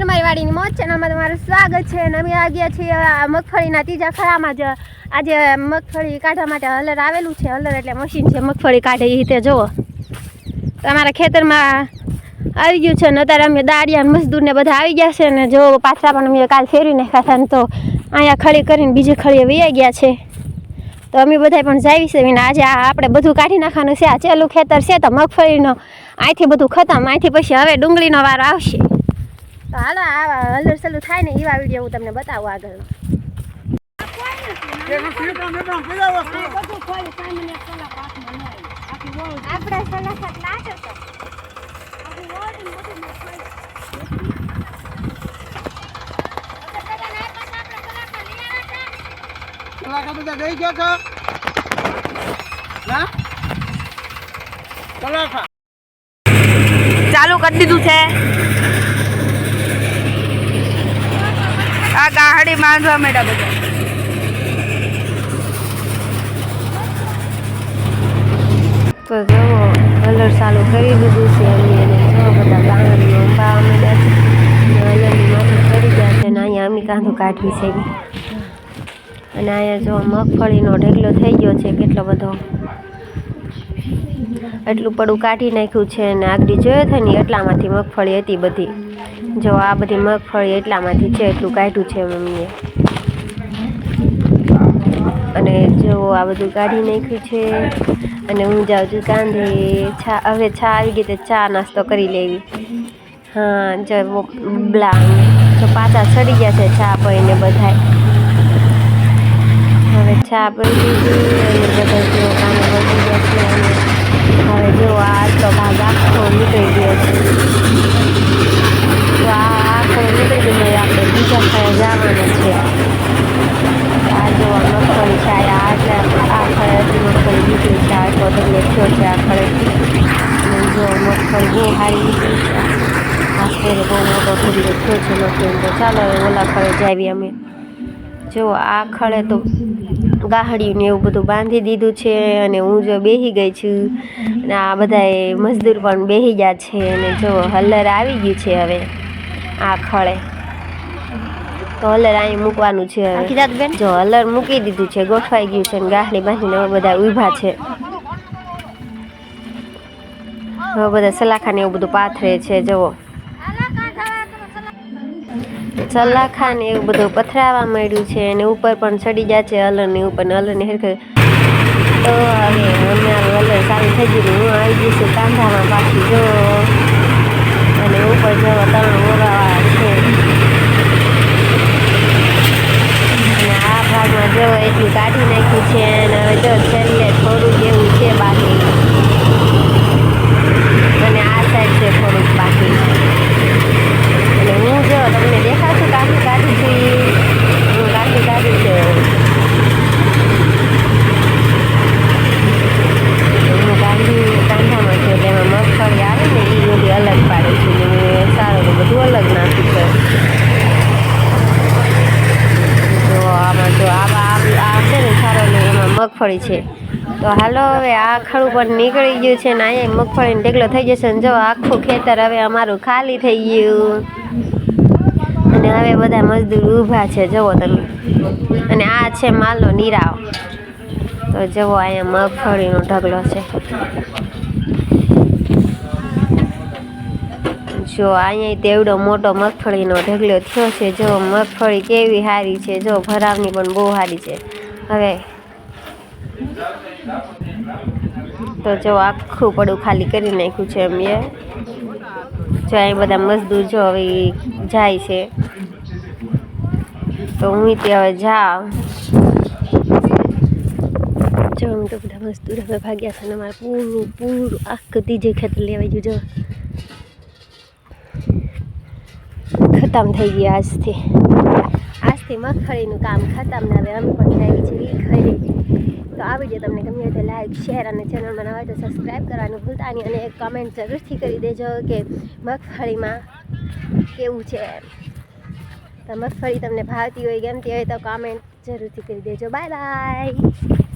મિત્રો મારી વાડીની મોજ ચેનલમાં તમારું સ્વાગત છે અને અમે આવ્યા છીએ મગફળીના ત્રીજા ખરામાં જ. આજે મગફળી કાઢવા માટે હલર આવેલું છે હલર એટલે મશીન છે, મગફળી કાઢે એ રીતે જુઓ. તમારા ખેતરમાં આવી ગયું છે ને અત્યારે અમે દાડિયા મજદૂરને બધા આવી ગયા છે ને જો પાછા પણ અમે કાલ ફેરવી હતા ને તો અહીંયા ખળી કરીને બીજી ખળીએ વૈયા ગયા છે. તો અમે બધા પણ જાવી છે વિના આજે આપણે બધું કાઢી નાખવાનું છે, આ ચેલું ખેતર છે તો મગફળીનો અહીંથી બધું ખતમ અહીંથી પછી હવે ડુંગળીનો વાર આવશે. તો હાલો આ હલર સલું થાય ને એવા વીડિયો હું તમને બતાવું આગળ. આપણે સલાહ લાગે તો કલાકા બધા ગઈ ગયો છો? કલાકા ચાલુ કરી દીધું છે. આ ગાહડી માંડવા મેળા બધા. તો જુઓ, કલર ચાલુ કરી દીધું છે અમે એને જો બધા ગાહડી અંબાવા અમે છે. અને હલરની કરી ગયા છે ને અહીંયા અમી કાંધો કાઢવી છે અને અહીંયા જો મગફળીનો ઢેગલો થઈ ગયો છે, કેટલો બધો. એટલું પડું કાઢી નાખ્યું છે અને આગળ જોયો થાય ને એટલામાંથી મગફળી હતી બધી. જો આ બધી મગફળી એટલામાંથી છે, એટલું કાઢ્યું છે મમ્મીએ. અને જો આ બધું કાઢી નાખ્યું છે, અને હું જાઉં છું કાંધે છા, હવે છા આવી ગઈ તો ચા નાસ્તો કરી લેવી. હા, જો બ્લા, જો પાછા સડી ગયા છે ચા પડીને બધાય. હવે ચા પડી લીધી, અને બધા જો કામે વધી ગયા છે, અને હવે જો આ તો ભાગ આખો નીકળી ગયો છે તો આ આખો નીકળી ગયો હવે આપણે બીજા સ્થળે જવાનું છે આ જો મગફળી છે આ આટલા આ ખડેથી મગફળી નીકળી છે આટલો ઢગલો છે આ ખડે જો મગફળી બહુ સારી ખાસ બહુ મોટો ઢગલો થયો છે મગફળી તો ચાલો ઓલા ખડે જાવી અમે. જો આ ખડે તો ગાહડીને એવું બધું બાંધી દીધું છે અને હું જો બેસી ગઈ છું અને આ બધાએ મજદૂર પણ બેસી ગયા છે અને જો હલર આવી ગયું છે હવે આ ખડે. તો હલર અહીં મૂકવાનું છે હવે. જો હલર મૂકી દીધું છે ગોઠવાઈ ગયું છે અને ગાહડી બાંધીને બધા ઊભા છે. હવે બધા સલાખા ને એવું બધું પાથરે છે, જુઓ. સલાખા ને એવું બધું પથરાવા માંડ્યું છે અને ઉપર પણ ચડી જાય છે હલરની ઉપર ને હલરની હેરખે તો હવે અમારું હલર સારું થઈ ગયું હું આવી ગઈ છું કાંધામાં પાછી જો અને ઉપર જવા ત્રણ ઓરાવા છે. આ ભાગમાં જો એટલું કાઢી નાખ્યું છે અને હવે જો છેલ્લે થોડું જેવું છે બાકી અને આ સાઈડ છે થોડુંક બાકી અને હું જો તમને દેખાશું કાઢી કાઢી છું હું કાઢી કાઢી છે હું કાઢી કાંધામાં છે તેમાં મગફળી આવે ને એ બધી અલગ પાડે છે ને મેં સારું તો બધું અલગ નાખ્યું છે જો આમાં જો આ આ- આ છે ને સારો ને એમાં મગફળી છે. તો હાલો, હવે આ ખડું પણ નીકળી ગયું છે ને અહીંયા મગફળીનો ઢેકલો થઈ જશે ને જો આખું ખેતર હવે અમારું ખાલી થઈ ગયું. અને હવે બધા મજદૂર ઊભા છે, જુઓ તમે. અને આ છે માલનો નીરાવ. તો જુઓ અહીંયા મગફળીનો ઢગલો છે. જો અહીંયા તેવડો મોટો મગફળીનો ઢગલો થયો છે, જો મગફળી કેવી સારી છે, જો ભરાવની પણ બહુ સારી છે. હવે તો જો આખું પડું ખાલી કરી નાખ્યું છે એમ એ જો અહીં બધા મજદૂર જો હવે જાય છે. તો હું ત્યાં હવે જાઉં. જો હું તો બધા મજદૂર હવે ભાગ્યા છે ને મારે પૂરું પૂરું આખું ત્રીજે ખેતર લેવાઈ ગયું જો. ખતમ થઈ ગયા આજથી. આજથી મગફળીનું કામ ખતમ ને હવે અમે પણ લાવી છે ખરી તો આ વીડિયો તમને ગમ્યો હોય તો લાઈક શેર અને ચેનલ બનાવે તો સબસ્ક્રાઈબ કરવાનું ભૂલતા નહીં અને એક કમેન્ટ જરૂરથી કરી દેજો કે મગફળીમાં કેવું છે તો મગફળી તમને ભાવતી હોય, ગમતી હોય તો કમેન્ટ જરૂરથી કરી દેજો. Bye bye